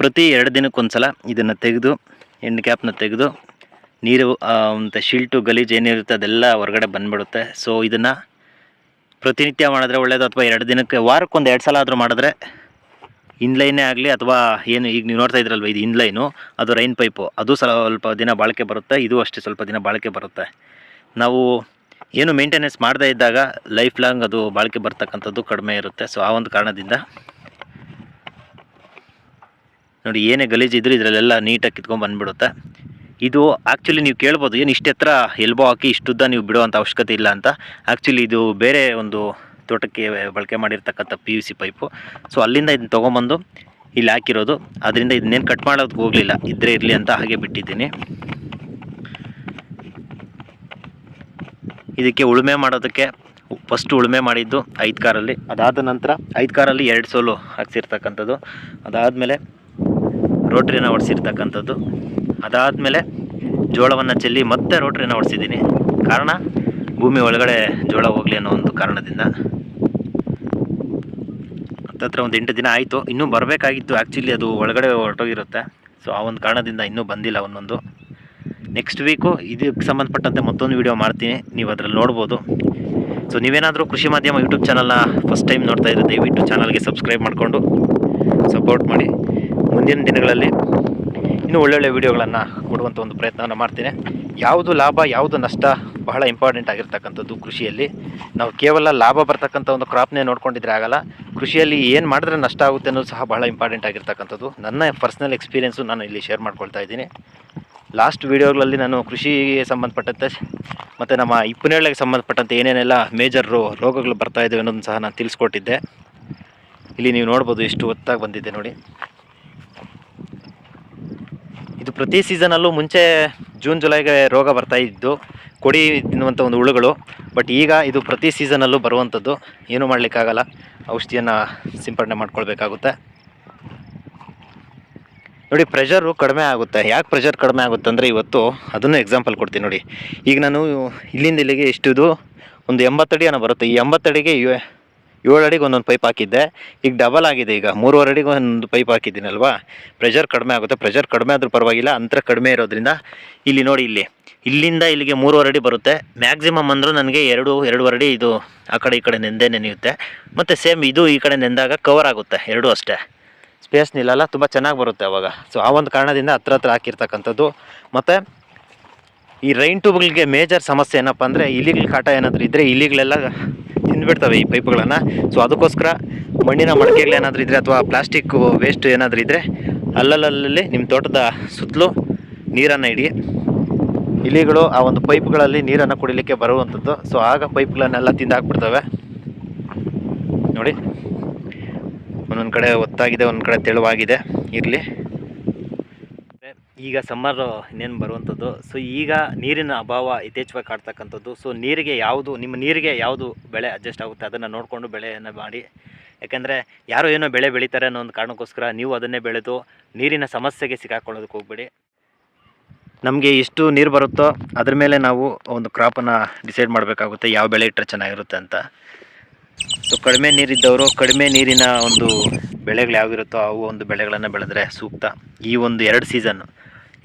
ಪ್ರತಿ ಎರಡು ದಿನಕ್ಕೊಂದ್ಸಲ ಇದನ್ನು ತೆಗೆದು ಎಣ್ಣೆ ಕ್ಯಾಪ್ನ ತೆಗೆದು, ನೀರು ಅಂತ ಶಿಲ್ಟು ಗಲೀಜು ಏನಿರುತ್ತೆ ಅದೆಲ್ಲ ಹೊರಗಡೆ ಬಂದ್ಬಿಡುತ್ತೆ. ಸೊ ಇದನ್ನು ಪ್ರತಿನಿತ್ಯ ಮಾಡಿದ್ರೆ ಒಳ್ಳೆಯದು ಅಥವಾ ಎರಡು ದಿನಕ್ಕೆ ವಾರಕ್ಕೊಂದು ಎರಡು ಸಲ ಆದರೂ ಮಾಡಿದ್ರೆ ಇನ್ಲೈನೇ ಆಗಲಿ ಅಥವಾ ಏನು ಈಗ ನೀವು ನೋಡ್ತಾ ಇದ್ರಲ್ವ, ಇದು ಇನ್ಲೈನು ಅದು ರೈನ್ ಪೈಪು, ಅದು ಸ್ವಲ್ಪ ದಿನ ಬಾಳಿಕೆ ಬರುತ್ತೆ, ಇದು ಅಷ್ಟೇ ಸ್ವಲ್ಪ ದಿನ ಬಾಳಿಕೆ ಬರುತ್ತೆ. ನಾವು ಏನು ಮೇಂಟೆನೆನ್ಸ್ ಮಾಡದೇ ಇದ್ದಾಗ ಲೈಫ್ ಲಾಂಗ್ ಅದು ಬಾಳಿಕೆ ಬರ್ತಕ್ಕಂಥದ್ದು ಕಡಿಮೆ ಇರುತ್ತೆ. ಸೊ ಆ ಒಂದು ಕಾರಣದಿಂದ ನೋಡಿ ಏನೇ ಗಲೀಜು ಇದ್ರೂ ಇದರಲ್ಲೆಲ್ಲ ನೀಟಾಗಿ ಕಿತ್ಕೊಂಡು ಬಂದ್ಬಿಡುತ್ತೆ. ಇದು ಆ್ಯಕ್ಚುಲಿ ನೀವು ಕೇಳ್ಬೋದು, ಏನು ಇಷ್ಟು ಎತ್ತರ ಎಲ್ಬೋ ಹಾಕಿ ಇಷ್ಟುದ್ದ ನೀವು ಬಿಡುವಂಥ ಅವಶ್ಯಕತೆ ಇಲ್ಲ ಅಂತ. ಆ್ಯಕ್ಚುಲಿ ಇದು ಬೇರೆ ಒಂದು ತೋಟಕ್ಕೆ ಬಳಕೆ ಮಾಡಿರ್ತಕ್ಕಂಥ P U C pipe so ಅಲ್ಲಿಂದ ಇದನ್ನ ತೊಗೊಂಬಂದು ಇಲ್ಲಿ ಹಾಕಿರೋದು. ಅದರಿಂದ ಇದನ್ನೇನು ಕಟ್ ಮಾಡೋದಕ್ಕೆ ಹೋಗಲಿಲ್ಲ. ಇದ್ದರೆ ಇರಲಿ ಅಂತ ಹಾಗೆ ಬಿಟ್ಟಿದ್ದೀನಿ. ಇದಕ್ಕೆ ಉಳುಮೆ ಮಾಡೋದಕ್ಕೆ ಫಸ್ಟ್ ಉಳುಮೆ ಮಾಡಿದ್ದು ಐದು ಕಾರಲ್ಲಿ. ಅದಾದ ನಂತರ ಐದು ಕಾರಲ್ಲಿ ಎರಡು ಸೋಲು ಹಾಕ್ಸಿರ್ತಕ್ಕಂಥದ್ದು. ಅದಾದಮೇಲೆ ರೋಟ್ರಿನ ಹೊಡ್ಸಿರ್ತಕ್ಕಂಥದ್ದು ಅದಾದಮೇಲೆ ಜೋಳವನ್ನು ಚೆಲ್ಲಿ ಮತ್ತೆ ರೋಟ್ರಿನ ಹೊಡೆಸಿದ್ದೀನಿ ಕಾರಣ, ಭೂಮಿ ಒಳಗಡೆ ಜೋಳ ಹೋಗಲಿ ಅನ್ನೋ ಒಂದು ಕಾರಣದಿಂದ. ಹತ್ತತ್ರ ಒಂದು ಎಂಟು ದಿನ ಆಯಿತು. ಇನ್ನೂ ಬರಬೇಕಾಗಿತ್ತು. ಆ್ಯಕ್ಚುಲಿ ಅದು ಒಳಗಡೆ ಹೊರಟೋಗಿರುತ್ತೆ. ಸೊ ಆ ಒಂದು ಕಾರಣದಿಂದ ಇನ್ನೂ ಬಂದಿಲ್ಲ ಒಂದೊಂದು. ನೆಕ್ಸ್ಟ್ ವೀಕು ಇದಕ್ಕೆ ಸಂಬಂಧಪಟ್ಟಂತೆ ಮತ್ತೊಂದು ವೀಡಿಯೋ ಮಾಡ್ತೀನಿ. ನೀವು ಅದರಲ್ಲಿ ನೋಡ್ಬೋದು. ಸೊ ನೀವೇನಾದರೂ ಕೃಷಿ ಮಾಧ್ಯಮ ಯೂಟ್ಯೂಬ್ ಚಾನಲ್ನ ಫಸ್ಟ್ ಟೈಮ್ ನೋಡ್ತಾ ಇದ್ದರೆ ದಯವಿಟ್ಟು ಚಾನಲ್ಗೆ ಸಬ್ಸ್ಕ್ರೈಬ್ ಮಾಡಿಕೊಂಡು ಸಪೋರ್ಟ್ ಮಾಡಿ. ಮುಂದಿನ ದಿನಗಳಲ್ಲಿ ಇನ್ನೂ ಒಳ್ಳೊಳ್ಳೆ ವೀಡಿಯೋಗಳನ್ನು ಕೊಡುವಂಥ ಒಂದು ಪ್ರಯತ್ನವನ್ನು ಮಾಡ್ತೀನಿ. ಯಾವುದು ಲಾಭ, ಯಾವುದು ನಷ್ಟ ಬಹಳ ಇಂಪಾರ್ಟೆಂಟ್ ಆಗಿರ್ತಕ್ಕಂಥದ್ದು ಕೃಷಿಯಲ್ಲಿ. ನಾವು ಕೇವಲ ಲಾಭ ಬರ್ತಕ್ಕಂಥ ಒಂದು ಕ್ರಾಪ್ನೇ ನೋಡ್ಕೊಂಡಿದ್ರೆ ಆಗಲ್ಲ. ಕೃಷಿಯಲ್ಲಿ ಏನು ಮಾಡಿದ್ರೆ ನಷ್ಟ ಆಗುತ್ತೆ ಅನ್ನೋದು ಸಹ ಬಹಳ ಇಂಪಾರ್ಟೆಂಟ್ ಆಗಿರ್ತಕ್ಕಂಥದ್ದು. ನನ್ನ ಪರ್ಸ್ನಲ್ ಎಕ್ಸ್ಪೀರಿಯೆನ್ಸು ನಾನು ಇಲ್ಲಿ ಶೇರ್ ಮಾಡ್ಕೊಳ್ತಾ ಇದ್ದೀನಿ. ಲಾಸ್ಟ್ ವೀಡಿಯೋಗಳಲ್ಲಿ ನಾನು ಕೃಷಿಗೆ ಸಂಬಂಧಪಟ್ಟಂತೆ ಮತ್ತು ನಮ್ಮ ಇಪ್ಪನೇಳಿಗೆ ಸಂಬಂಧಪಟ್ಟಂತೆ ಏನೇನೆಲ್ಲ ಮೇಜರ್ ರೋಗಗಳು ಬರ್ತಾ ಇದ್ದಾವೆ ಅನ್ನೋದನ್ನು ಸಹ ನಾನು ತಿಳಿಸ್ಕೊಟ್ಟಿದ್ದೆ. ಇಲ್ಲಿ ನೀವು ನೋಡ್ಬೋದು ಎಷ್ಟು ಹೊತ್ತಾಗಿ ಬಂದಿದೆ ನೋಡಿ. ಇದು ಪ್ರತಿ ಸೀಸನಲ್ಲೂ ಮುಂಚೆ ಜೂನ್, ಜುಲೈಗೆ ರೋಗ ಬರ್ತಾ ಇದ್ದು ಕೊಡಿ ತಿನ್ನುವಂಥ ಒಂದು ಹುಳುಗಳು. ಬಟ್ ಈಗ ಇದು ಪ್ರತಿ ಸೀಸನಲ್ಲೂ ಬರುವಂಥದ್ದು. ಏನೂ ಮಾಡಲಿಕ್ಕಾಗಲ್ಲ. ಔಷಧಿಯನ್ನು ಸಿಂಪಡಣೆ ಮಾಡ್ಕೊಳ್ಬೇಕಾಗುತ್ತೆ. ನೋಡಿ ಪ್ರೆಷರು ಕಡಿಮೆ ಆಗುತ್ತೆ. ಯಾಕೆ ಪ್ರೆಷರ್ ಕಡಿಮೆ ಆಗುತ್ತೆ ಅಂದರೆ ಇವತ್ತು ಅದನ್ನು ಎಕ್ಸಾಂಪಲ್ ಕೊಡ್ತೀನಿ ನೋಡಿ. ಈಗ ನಾನು ಇಲ್ಲಿಂದ ಇಲ್ಲಿಗೆ ಇಷ್ಟಿದು ಒಂದು ಎಂಬತ್ತಡಿ ಏನೋ ಬರುತ್ತೆ. ಈ ಎಂಬತ್ತಡಿಗೆ ಏಳು ಅಡಿಗೆ ಒಂದೊಂದು ಪೈಪ್ ಹಾಕಿದ್ದೆ. ಈಗ ಡಬಲ್ ಆಗಿದೆ ಈಗ. ಮೂರುವರೆ ಅಡಿಗೆ ಒಂದು ಪೈಪ್ ಹಾಕಿದ್ದೀನಲ್ವಾ? ಪ್ರೆಷರ್ ಕಡಿಮೆ ಆಗುತ್ತೆ. ಪ್ರೆಷರ್ ಕಡಿಮೆ ಆದರೂ ಪರವಾಗಿಲ್ಲ. ಅಂತರ ಕಡಿಮೆ ಇರೋದ್ರಿಂದ ಇಲ್ಲಿ ನೋಡಿ ಇಲ್ಲಿ. ಇಲ್ಲಿಂದ ಇಲ್ಲಿಗೆ ಮೂರುವರೆ ಅಡಿ ಬರುತ್ತೆ. ಮ್ಯಾಕ್ಸಿಮಮ್ ಅಂದರೂ ನನಗೆ ಎರಡು, ಎರಡೂವರೆ ಅಡಿ ಇದು ಆ ಕಡೆ ಈ ಕಡೆ ನೆಂದೇ ನೆನೆಯುತ್ತೆ. ಮತ್ತು ಸೇಮ್ ಇದು ಈ ಕಡೆ ನೆಂದಾಗ ಕವರ್ ಆಗುತ್ತೆ. ಎರಡೂ ಅಷ್ಟೇ. ಸ್ಪೇಸ್ ನಿಲ್ಲಲ್ಲ ತುಂಬ ಚೆನ್ನಾಗಿ ಬರುತ್ತೆ ಅವಾಗ. ಸೊ ಆ ಒಂದು ಕಾರಣದಿಂದ ಹತ್ರ ಹತ್ರ ಹಾಕಿರ್ತಕ್ಕಂಥದ್ದು. ಮತ್ತು ಈ ರೈನ್ ಟ್ಯೂಬ್ಗಳಿಗೆ ಮೇಜರ್ ಸಮಸ್ಯೆ ಏನಪ್ಪ ಅಂದರೆ, ಇಲಿಗಳ ಕಾಟ ಏನಾದರೂ ಇದ್ದರೆ ಇಲಿಗಳೆಲ್ಲ ತಿಂದ್ಬಿಡ್ತವೆ ಈ ಪೈಪ್ಗಳನ್ನು. ಸೊ ಅದಕ್ಕೋಸ್ಕರ ಮಣ್ಣಿನ ಮಡಕೆಗಳೇನಾದರೂ ಇದ್ದರೆ ಅಥವಾ ಪ್ಲಾಸ್ಟಿಕ್ ವೇಸ್ಟ್ ಏನಾದರೂ ಇದ್ದರೆ ಅಲ್ಲಲ್ಲಲ್ಲಿ ನಿಮ್ಮ ತೋಟದ ಸುತ್ತಲೂ ನೀರನ್ನು ಇಡಿ ಇಲಿಗಳು ಆ ಒಂದು ಪೈಪ್ಗಳಲ್ಲಿ ನೀರನ್ನು ಕುಡಿಲಿಕ್ಕೆ ಬರುವಂಥದ್ದು. ಸೊ ಆಗ ಪೈಪ್ಗಳನ್ನೆಲ್ಲ ತಿಂದು ಹಾಕ್ಬಿಡ್ತವೆ. ನೋಡಿ. ಒಂದೊಂದು ಕಡೆ ಒತ್ತಾಗಿದೆ ಒಂದು ಕಡೆ ತೆಳುವಾಗಿದೆ. ಇರಲಿ. ಈಗ ಸಮ್ಮರ್ ಇನ್ನೇನು ಬರುವಂಥದ್ದು ಸೊ ಈಗ ನೀರಿನ ಅಭಾವ ಯಥೇಚ್ಛವಾಗಿ ಕಾಡ್ತಕ್ಕಂಥದ್ದು. ಸೊ ನೀರಿಗೆ ಯಾವುದು, ನಿಮ್ಮ ನೀರಿಗೆ ಯಾವುದು ಬೆಳೆ ಅಡ್ಜಸ್ಟ್ ಆಗುತ್ತೆ? ಅದನ್ನು ನೋಡಿಕೊಂಡು ಬೆಳೆಯನ್ನು ಮಾಡಿ. ಯಾಕೆಂದರೆ ಯಾರು ಏನೋ ಬೆಳೆ ಬೆಳೀತಾರೆ ಅನ್ನೋ ಒಂದು ಕಾರಣಕ್ಕೋಸ್ಕರ ನೀವು ಅದನ್ನೇ ಬೆಳೆದು ನೀರಿನ ಸಮಸ್ಯೆಗೆ ಸಿಕ್ಕಾಕೊಳ್ಳೋದಕ್ಕೆ ಹೋಗ್ಬೇಡಿ. ನಮಗೆ ಎಷ್ಟು ನೀರು ಬರುತ್ತೋ ಅದ್ರ ಮೇಲೆ ನಾವು ಒಂದು ಕ್ರಾಪನ್ನು ಡಿಸೈಡ್ ಮಾಡಬೇಕಾಗುತ್ತೆ. ಯಾವ ಬೆಳೆ ಇಟ್ಟರೆ ಚೆನ್ನಾಗಿರುತ್ತೆ ಅಂತ. ಸೊ ಕಡಿಮೆ ನೀರಿದ್ದವರು ಕಡಿಮೆ ನೀರಿನ ಒಂದು ಬೆಳೆಗಳು ಯಾವಿರುತ್ತೋ ಅವು ಒಂದು ಬೆಳೆಗಳನ್ನು ಬೆಳೆದ್ರೆ ಸೂಕ್ತ. ಈ ಒಂದು ಎರಡು ಸೀಸನ್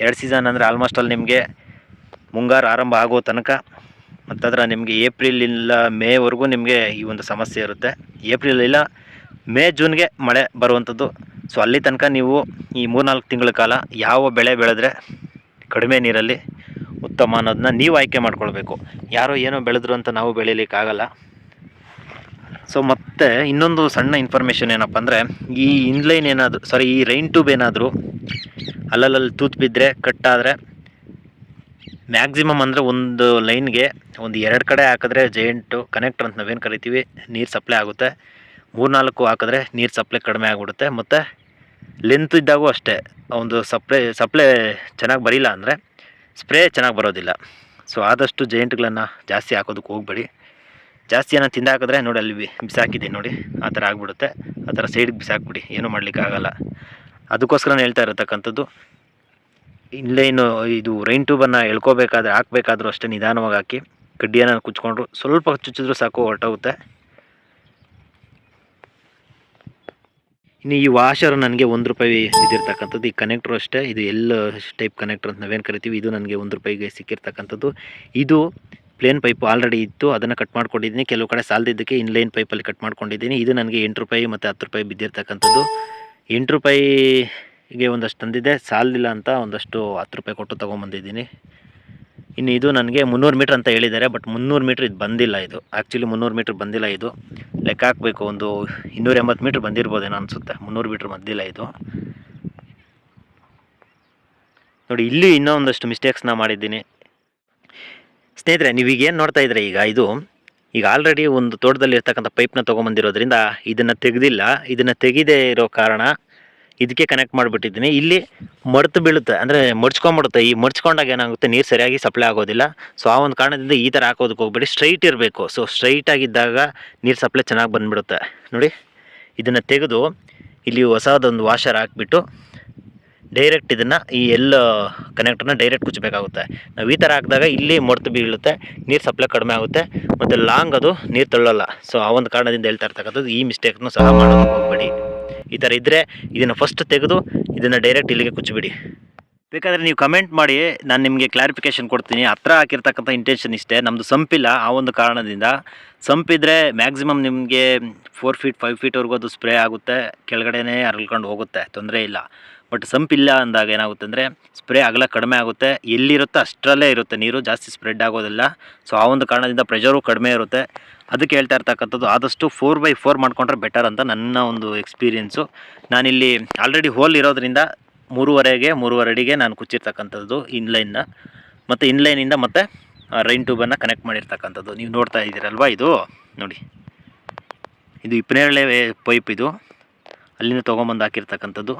ಎರಡು ಸೀಸನ್ ಅಂದರೆ ಆಲ್ಮೋಸ್ಟ್ ಅಲ್ಲಿ ನಿಮಗೆ ಮುಂಗಾರು ಆರಂಭ ಆಗೋ ತನಕ ಮತ್ತದ್ರ ನಿಮಗೆ ಏಪ್ರಿಲ್ ಇಲ್ಲ ಮೇವರೆಗೂ ನಿಮಗೆ ಈ ಒಂದು ಸಮಸ್ಯೆ ಇರುತ್ತೆ. ಏಪ್ರಿಲ್ ಇಲ್ಲ ಮೇ ಜೂನ್ಗೆ ಮಳೆ ಬರುವಂಥದ್ದು ಸೊ ಅಲ್ಲಿ ತನಕ ನೀವು ಈ ಮೂರ್ನಾಲ್ಕು ತಿಂಗಳ ಕಾಲ ಯಾವ ಬೆಳೆ ಬೆಳೆದ್ರೆ ಕಡಿಮೆ ನೀರಲ್ಲಿ ಉತ್ತಮ ಅನ್ನೋದನ್ನ ನೀವು ಆಯ್ಕೆ ಮಾಡ್ಕೊಳ್ಬೇಕು. ಯಾರೋ ಏನೋ ಬೆಳೆದ್ರು ಅಂತ ನಾವು ಬೆಳೀಲಿಕ್ಕಾಗಲ್ಲ. ಸೊ ಮತ್ತೆ ಇನ್ನೊಂದು ಸಣ್ಣ ಇನ್ಫಾರ್ಮೇಷನ್ ಏನಪ್ಪ ಅಂದರೆ, ಈ ಇನ್ಲೈನ್ ಏನಾದರೂ ಸಾರಿ ಈ ರೈನ್ ಟ್ಯೂಬ್ ಏನಾದರೂ ಅಲ್ಲಲ್ಲಿ ತೂತು ಬಿದ್ದರೆ ಕಟ್ಟಾದರೆ ಮ್ಯಾಕ್ಸಿಮಮ್ ಅಂದರೆ ಒಂದು ಲೈನ್ಗೆ ಒಂದು ಎರಡು ಕಡೆ ಹಾಕಿದ್ರೆ ಜೈಂಟು ಕನೆಕ್ಟರ್ ಅಂತ ನಾವೇನು ಕರಿತೀವಿ, ನೀರು ಸಪ್ಲೈ ಆಗುತ್ತೆ. ಮೂರ್ನಾಲ್ಕು ಹಾಕಿದ್ರೆ ನೀರು ಸಪ್ಲೈ ಕಡಿಮೆ ಆಗಿಬಿಡುತ್ತೆ. ಮತ್ತು ಲೆಂತ್ ಇದ್ದಾಗೂ ಅಷ್ಟೇ, ಒಂದು ಸಪ್ಲೈ ಸಪ್ಲೈ ಚೆನ್ನಾಗಿ ಬರಿಲ್ಲ ಅಂದರೆ ಸ್ಪ್ರೇ ಚೆನ್ನಾಗಿ ಬರೋದಿಲ್ಲ. ಸೊ ಆದಷ್ಟು ಜೈಂಟ್ಗಳನ್ನು ಜಾಸ್ತಿ ಹಾಕೋದಕ್ಕೆ ಹೋಗ್ಬೇಡಿ. ಜಾಸ್ತಿ ಏನೋ ತಿಂದು ಹಾಕಿದ್ರೆ ನೋಡಿ ಅಲ್ಲಿ ಬಿಸಾಕಿದ್ದೀನಿ ನೋಡಿ. ಆ ಥರ ಆಗಿಬಿಡುತ್ತೆ. ಆ ಥರ ಸೈಡ್ಗೆ ಬಿಸಾಕ್ಬಿಡಿ. ಏನೂ ಮಾಡ್ಲಿಕ್ಕೆ ಆಗಲ್ಲ. ಅದಕ್ಕೋಸ್ಕರ ಹೇಳ್ತಾ ಇರತಕ್ಕಂಥದ್ದು ಇನ್ಲೈನು ಇದು ರೈನ್ ಟ್ಯೂಬನ್ನು ಎಳ್ಕೋಬೇಕಾದ್ರೆ, ಹಾಕ್ಬೇಕಾದ್ರೂ ಅಷ್ಟೇ ನಿಧಾನವಾಗಿ ಹಾಕಿ, ಕಡ್ಡಿಯನ್ನು ಕುಚ್ಕೊಂಡ್ರು ಸ್ವಲ್ಪ ಚುಚ್ಚಿದ್ರು ಸಾಕು, ಹೊರಟೋಗುತ್ತೆ. ಇನ್ನು ಈ ವಾಷರ್ ನನಗೆ ಒಂದು ರೂಪಾಯಿ ಬಿದ್ದಿರ್ತಕ್ಕಂಥದ್ದು, ಈ ಕನೆಕ್ಟ್ರು ಅಷ್ಟೇ. ಇದು ಎಲ್ಲ ಟೈಪ್ ಕನೆಕ್ಟ್ರ್ ಅಂತ ನಾವೇನು ಕರಿತೀವಿ, ಇದು ನನಗೆ ಒಂದು ರೂಪಾಯಿಗೆ ಸಿಕ್ಕಿರ್ತಕ್ಕಂಥದ್ದು. ಇದು ಪ್ಲೇನ್ ಪೈಪ್ ಆಲ್ರೆಡಿ ಇತ್ತು, ಅದನ್ನು ಕಟ್ ಮಾಡ್ಕೊಂಡಿದ್ದೀನಿ. ಕೆಲವು ಕಡೆ ಸಾಲದಿದ್ದಕ್ಕೆ ಇನ್ಲೈನ್ ಪೈಪಲ್ಲಿ ಕಟ್ ಮಾಡ್ಕೊಂಡಿದ್ದೀನಿ. ಇದು ನನಗೆ ಎಂಟು ರೂಪಾಯಿ ಮತ್ತು ಹತ್ತು ರೂಪಾಯಿ ಬಿದ್ದಿರ್ತಕ್ಕಂಥದ್ದು. ಎಂಟು ರೂಪಾಯಿಗೆ ಒಂದಷ್ಟು ತಂದಿದ್ದೆ. ಸಾಲದಿಲ್ಲ ಅಂತ ಒಂದಷ್ಟು ಹತ್ತು ರೂಪಾಯಿ ಕೊಟ್ಟು ತೊಗೊಂಬಂದಿದ್ದೀನಿ. ಇನ್ನು ಇದು ನನಗೆ ಮುನ್ನೂರು ಮೀಟ್ರ್ ಅಂತ ಹೇಳಿದ್ದಾರೆ, ಬಟ್ ಮುನ್ನೂರು ಮೀಟ್ರ್ ಇದು ಬಂದಿಲ್ಲ ಇದು. ಆ್ಯಕ್ಚುಲಿ ಮುನ್ನೂರು ಮೀಟ್ರ್ ಬಂದಿಲ್ಲ ಇದು. ಲೆಕ್ಕ ಹಾಕಬೇಕು, ಒಂದು ಇನ್ನೂರ ಎಂಬತ್ತು ಮೀಟ್ರ್ ಬಂದಿರ್ಬೋದೇನೋ ಅನಿಸುತ್ತೆ. ಮುನ್ನೂರು ಮೀಟ್ರ್ ಬಂದಿಲ್ಲ ಇದು. ನೋಡಿ, ಇಲ್ಲಿ ಇನ್ನೂ ಒಂದಷ್ಟು ಮಿಸ್ಟೇಕ್ಸ್ನ ಮಾಡಿದ್ದೀನಿ. ಸ್ನೇಹಿತರೆ ಏನು ನೋಡ್ತಾ ಇದ್ರೆ? ಈಗ ಇದು, ಈಗ ಆಲ್ರೆಡಿ ಒಂದು ತೋಟದಲ್ಲಿ ಇರ್ತಕ್ಕಂಥ ಪೈಪ್ನ ತೊಗೊಂಬಂದಿರೋದ್ರಿಂದ ಇದನ್ನು ತೆಗೆದಿಲ್ಲ. ಇದನ್ನು ತೆಗೆದೇ ಇರೋ ಕಾರಣ
ಇದಕ್ಕೆ ಕನೆಕ್ಟ್ ಮಾಡಿಬಿಟ್ಟಿದ್ದೀನಿ. ಇಲ್ಲಿ ಮಡ್ತು ಬೀಳುತ್ತೆ. ಅಂದರೆ ಮಡ್ಚ್ಕೊಂಬಿಡುತ್ತೆ ಈ ಮಡ್ಚ್ಕೊಂಡಾಗ ಏನಾಗುತ್ತೆ? ನೀರು ಸರಿಯಾಗಿ ಸಪ್ಲೈ ಆಗೋದಿಲ್ಲ. ಸೊ ಆ ಒಂದು ಕಾರಣದಿಂದ ಈ ಥರ ಹಾಕೋದಕ್ಕೆ ಹೋಗ್ಬೇಡಿ. ಸ್ಟ್ರೈಟ್ ಇರಬೇಕು. ಸೊ ಸ್ಟ್ರೈಟ್ ಆಗಿದ್ದಾಗ ನೀರು ಸಪ್ಲೈ ಚೆನ್ನಾಗಿ ಬಂದುಬಿಡುತ್ತೆ. ನೋಡಿ, ಇದನ್ನು ತೆಗೆದು ಇಲ್ಲಿ ಹೊಸದೊಂದು ವಾಷರ್ ಹಾಕ್ಬಿಟ್ಟು ಡೈರೆಕ್ಟ್ ಇದನ್ನು ಈ ಎಲ್ ಕನೆಕ್ಟರ್ನ ಡೈರೆಕ್ಟ್ ಕುಚ್ಚಬೇಕಾಗುತ್ತೆ. ನಾವು ಈ ಥರ ಹಾಕಿದಾಗ ಇಲ್ಲಿ ಮೊಡ್ತು ಬೀಳುತ್ತೆ, ನೀರು ಸಪ್ಲೈ ಕಡಿಮೆ ಆಗುತ್ತೆ, ಮತ್ತು ಲಾಂಗ್ ಅದು ನೀರು ತಳ್ಳಲ್ಲ. ಸೊ ಆ ಒಂದು ಕಾರಣದಿಂದ ಹೇಳ್ತಾ ಇರ್ತಕ್ಕಂಥದ್ದು ಈ ಮಿಸ್ಟೇಕ್ನು ಸಹ ಮಾಡೋದಕ್ಕೆ ಹೋಗಬೇಡಿ. ಈ ಥರ ಇದ್ದರೆ ಇದನ್ನು ಫಸ್ಟ್ ತೆಗೆದು ಇದನ್ನು ಡೈರೆಕ್ಟ್ ಇಲ್ಲಿಗೆ ಕುಚ್ಚಿಬಿಡಿ. ಬೇಕಾದರೆ ನೀವು ಕಮೆಂಟ್ ಮಾಡಿ, ನಾನು ನಿಮಗೆ ಕ್ಲಾರಿಫಿಕೇಷನ್ ಕೊಡ್ತೀನಿ. ಹತ್ರ ಹಾಕಿರ್ತಕ್ಕಂಥ ಇಂಟೆನ್ಷನ್ ಇಷ್ಟೇ. ನಮ್ಮದು ಸಂಪಿಲ್ಲ ಆ ಒಂದು ಕಾರಣದಿಂದ. ಸಂಪಿದ್ರೆ ಮ್ಯಾಕ್ಸಿಮಮ್ ನಿಮಗೆ ಫೋರ್ ಫೀಟ್ ಫೈವ್ ಫೀಟ್ವರೆಗೂ ಅದು ಸ್ಪ್ರೇ ಆಗುತ್ತೆ, ಕೆಳಗಡೆನೇ ಅರಳ್ಕೊಂಡು ಹೋಗುತ್ತೆ, ತೊಂದರೆ ಇಲ್ಲ. ಬಟ್ ಸಂಪಿಲ್ಲ ಅಂದಾಗ ಏನಾಗುತ್ತೆ ಅಂದರೆ ಸ್ಪ್ರೇ ಅಗಲ ಕಡಿಮೆ ಆಗುತ್ತೆ. ಎಲ್ಲಿರುತ್ತೋ ಅಷ್ಟರಲ್ಲೇ ಇರುತ್ತೆ ನೀರು, ಜಾಸ್ತಿ ಸ್ಪ್ರೆಡ್ ಆಗೋದಿಲ್ಲ. ಸೊ ಆ ಒಂದು ಕಾರಣದಿಂದ ಪ್ರೆಷರು ಕಡಿಮೆ ಇರುತ್ತೆ. ಅದಕ್ಕೆ ಹೇಳ್ತಾ ಇರ್ತಕ್ಕಂಥದ್ದು ಆದಷ್ಟು ಫೋರ್ ಬೈ ಫೋರ್ ಮಾಡ್ಕೊಂಡ್ರೆ ಬೆಟರ್ ಅಂತ ನನ್ನ ಒಂದು ಎಕ್ಸ್ಪೀರಿಯೆನ್ಸು ನಾನಿಲ್ಲಿ ಆಲ್ರೆಡಿ ಹೋಲ್ ಇರೋದ್ರಿಂದ ಮೂರುವರೆಗೆ ಮೂರುವರೆ ಅಡಿಗೆ ನಾನು ಕುಚ್ಚಿರ್ತಕ್ಕಂಥದ್ದು ಇನ್ಲೈನ್ನ ಮತ್ತು ಇನ್ಲೈನಿಂದ ಮತ್ತೆ ರೈನ್ ಟ್ಯೂಬನ್ನು ಕನೆಕ್ಟ್ ಮಾಡಿರ್ತಕ್ಕಂಥದ್ದು. ನೀವು ನೋಡ್ತಾ ಇದ್ದೀರಲ್ವಾ ಇದು? ನೋಡಿ. ಇದು ಇಪ್ಪನೇರಳೆ ಪೈಪ್ ಇದು. ಅಲ್ಲಿಂದ ತೊಗೊಂಬಂದು ಹಾಕಿರ್ತಕ್ಕಂಥದ್ದು.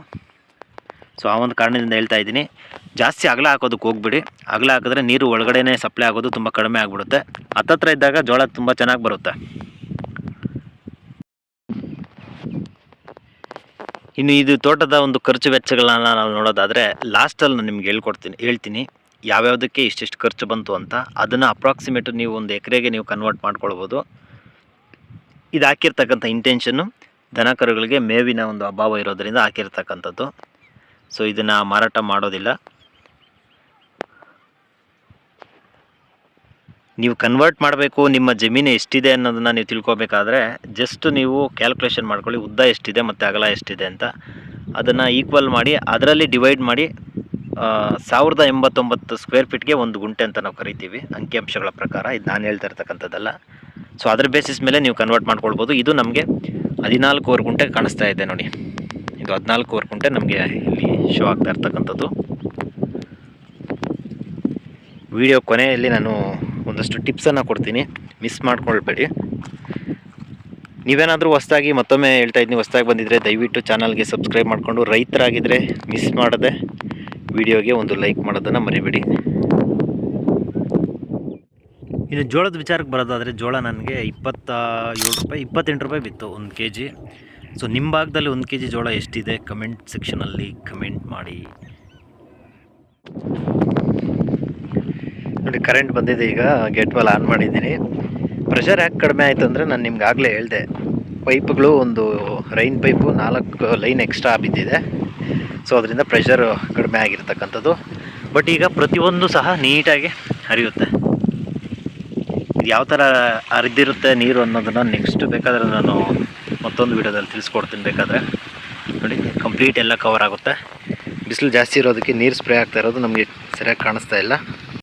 ಸೊ ಆ ಒಂದು ಕಾರಣದಿಂದ ಹೇಳ್ತಾ ಇದ್ದೀನಿ, ಜಾಸ್ತಿ ಅಗಲ ಹಾಕೋದಕ್ಕೆ ಹೋಗ್ಬಿಡಿ. ಅಗಲ ಹಾಕಿದ್ರೆ ನೀರು ಒಳಗಡೆನೇ ಸಪ್ಲೈ ಆಗೋದು ತುಂಬ ಕಡಿಮೆ ಆಗಿಬಿಡುತ್ತೆ. ಹತ್ತತ್ರ ಇದ್ದಾಗ ಜೋಳ ತುಂಬ ಚೆನ್ನಾಗಿ ಬರುತ್ತೆ. ಇನ್ನು ಇದು ತೋಟದ ಒಂದು ಖರ್ಚು ವೆಚ್ಚಗಳನ್ನ ನಾವು ನೋಡೋದಾದರೆ ಲಾಸ್ಟಲ್ಲಿ ನಾನು ನಿಮ್ಗೆ ಹೇಳ್ಕೊಡ್ತೀನಿ, ಹೇಳ್ತೀನಿ. ಯಾವ್ಯಾವುದಕ್ಕೆ ಇಷ್ಟಿಷ್ಟು ಖರ್ಚು ಬಂತು ಅಂತ, ಅದನ್ನು ಅಪ್ರಾಕ್ಸಿಮೇಟ್ ನೀವು ಒಂದು ಎಕರೆಗೆ ನೀವು ಕನ್ವರ್ಟ್ ಮಾಡ್ಕೊಳ್ಬೋದು. ಇದು ಹಾಕಿರ್ತಕ್ಕಂಥ ಇಂಟೆನ್ಷನ್ನು ದನ ಕರುಗಳಿಗೆ ಮೇವಿನ ಒಂದು ಅಭಾವ ಇರೋದರಿಂದ ಹಾಕಿರ್ತಕ್ಕಂಥದ್ದು. ಸೊ ಇದನ್ನು ಮಾರಾಟ ಮಾಡೋದಿಲ್ಲ. ನೀವು ಕನ್ವರ್ಟ್ ಮಾಡಬೇಕು, ನಿಮ್ಮ ಜಮೀನು ಎಷ್ಟಿದೆ ಅನ್ನೋದನ್ನು ನೀವು ತಿಳ್ಕೊಬೇಕಾದ್ರೆ ಜಸ್ಟ್ ನೀವು ಕ್ಯಾಲ್ಕುಲೇಷನ್ ಮಾಡ್ಕೊಳ್ಳಿ, ಉದ್ದ ಎಷ್ಟಿದೆ ಮತ್ತು ಅಗಲ ಎಷ್ಟಿದೆ ಅಂತ. ಅದನ್ನು ಈಕ್ವಲ್ ಮಾಡಿ, ಅದರಲ್ಲಿ ಡಿವೈಡ್ ಮಾಡಿ ಸಾವಿರದ ಎಂಬತ್ತೊಂಬತ್ತು ಸ್ಕ್ವೇರ್ ಫೀಟ್ಗೆ ಒಂದು ಗುಂಟೆ ಅಂತ ನಾವು ಕರಿತೀವಿ ಅಂಕಿಅಂಶಗಳ ಪ್ರಕಾರ. ಇದು ನಾನು ಹೇಳ್ತಾ ಇರ್ತಕ್ಕಂಥದ್ದಲ್ಲ. ಸೊ ಅದ್ರ ಬೇಸಿಸ್ ಮೇಲೆ ನೀವು ಕನ್ವರ್ಟ್ ಮಾಡ್ಕೊಳ್ಬೋದು. ಇದು ನಮಗೆ ಹದಿನಾಲ್ಕೂವರೆ ಗುಂಟೆ ಕಾಣಿಸ್ತಾ ಇದೆ ನೋಡಿ. ಇದು ಹದಿನಾಲ್ಕೂವರೆ ಗುಂಟೆ ನಮಗೆ ಇಲ್ಲಿ ಶೋ ಆಗ್ತಾ ಇರ್ತಕ್ಕಂಥದ್ದು. ವಿಡಿಯೋ ಕೊನೆಯಲ್ಲಿ ನಾನು ಒಂದಷ್ಟು ಟಿಪ್ಸನ್ನು ಕೊಡ್ತೀನಿ. ಮಿಸ್ ಮಾಡ್ಕೊಳ್ಬೇಡಿ. ನೀವೇನಾದರೂ ಹೊಸ್ದಾಗಿ ಮತ್ತೊಮ್ಮೆ ಹೇಳ್ತಾ ಇದ್ದೀನಿ ಹೊಸ್ದಾಗಿ ಬಂದಿದ್ದರೆ ದಯವಿಟ್ಟು ಚಾನಲ್ಗೆ ಸಬ್ಸ್ಕ್ರೈಬ್ ಮಾಡಿಕೊಂಡು ರೈತರಾಗಿದ್ದರೆ ಮಿಸ್ ಮಾಡದೆ ವಿಡಿಯೋಗೆ ಒಂದು ಲೈಕ್ ಮಾಡೋದನ್ನು ಮರಿಬೇಡಿ. ಇನ್ನು ಜೋಳದ ವಿಚಾರಕ್ಕೆ ಬರೋದಾದರೆ ಜೋಳ ನನಗೆ ಇಪ್ಪತ್ತ ಏಳು ರೂಪಾಯಿ, ಇಪ್ಪತ್ತೆಂಟು ರೂಪಾಯಿ ಬಿತ್ತು, ಒಂದು ಕೆ ಜಿ ಸೊ ನಿಮ್ಮ ಭಾಗದಲ್ಲಿ ಒಂದು ಕೆ ಜಿ ಜೋಳ ಎಷ್ಟಿದೆ? ಕಮೆಂಟ್ ಸೆಕ್ಷನಲ್ಲಿ ಕಮೆಂಟ್ ಮಾಡಿ. ನೋಡಿ ಕರೆಂಟ್ ಬಂದಿದೆ ಈಗ. ಗೇಟ್ ವಾಲ್ ಆನ್ ಮಾಡಿದ್ದೀನಿ. ಪ್ರೆಷರ್ ಯಾಕೆ ಕಡಿಮೆ ಆಯಿತು ಅಂದರೆ ನಾನು ನಿಮ್ಗೆ ಆಗಲೇ ಹೇಳಿದೆ. ಪೈಪ್ಗಳು ಒಂದು ರೈನ್ ಪೈಪು ನಾಲ್ಕು ಲೈನ್ ಎಕ್ಸ್ಟ್ರಾ ಬಿದ್ದಿದೆ. ಸೊ ಅದರಿಂದ ಪ್ರೆಷರ್ ಕಡಿಮೆ ಆಗಿರ್ತಕ್ಕಂಥದ್ದು. ಬಟ್ ಈಗ ಪ್ರತಿಯೊಂದು ಸಹ ನೀಟಾಗಿ ಹರಿಯುತ್ತೆ. ಇದು ಯಾವ ಥರ ಹರಿದಿರುತ್ತೆ ನೀರು ಅನ್ನೋದನ್ನು ನೆಕ್ಸ್ಟ್ ಬೇಕಾದರೆ ನಾನು ಮತ್ತೊಂದು ವಿಡಿಯೋದಲ್ಲಿ ತಿಳಿಸ್ಕೊಡ್ತೀನಿ ಬೇಕಾದರೆ. ನೋಡಿ ಕಂಪ್ಲೀಟ್ ಎಲ್ಲ ಕವರ್ ಆಗುತ್ತೆ. ಬಿಸಿಲು ಜಾಸ್ತಿ ಇರೋದಕ್ಕೆ ನೀರು ಸ್ಪ್ರೇ ಆಗ್ತಾ ಇರೋದು ನಮಗೆ ಸರಿಯಾಗಿ ಕಾಣಿಸ್ತಾ ಇಲ್ಲ.